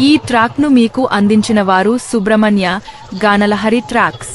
ఈ ట్రాక్ను మీకు అందించిన వారు సుబ్రహ్మణ్య గానలహరి ట్రాక్స్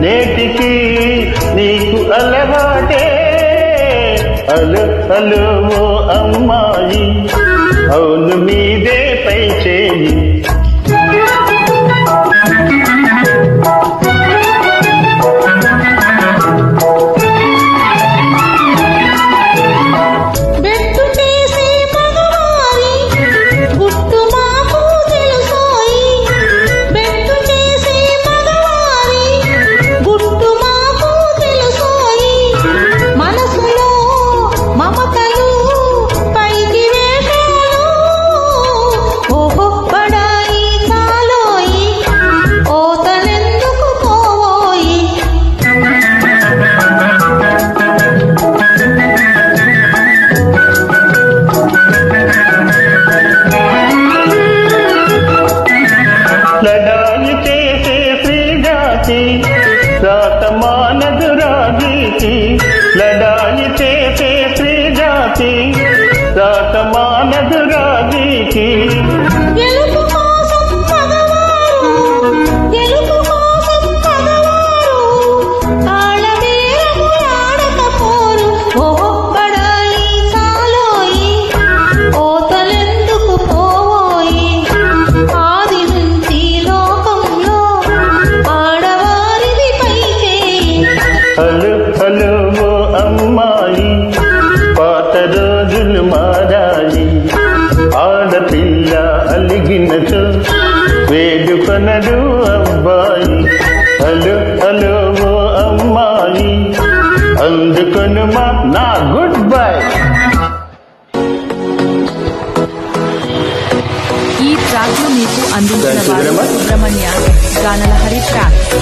నేటికి నీకు అలవాటే. అలు అలువో అమ్మాయి అవును మీదే పై చేయి. let ladda రోజులు మారాయి. ఆడపిల్ల అలిగినచో వేడుకొనడు అబ్బాయి. హలో హలో ఓ అమ్మాయి. అందుకొనుమా నా గుడ్ బై. ఈ ట్రాక్ను మీకు అందించిన. సుబ్రహ్మణ్య గానలహరి ట్రాక్స్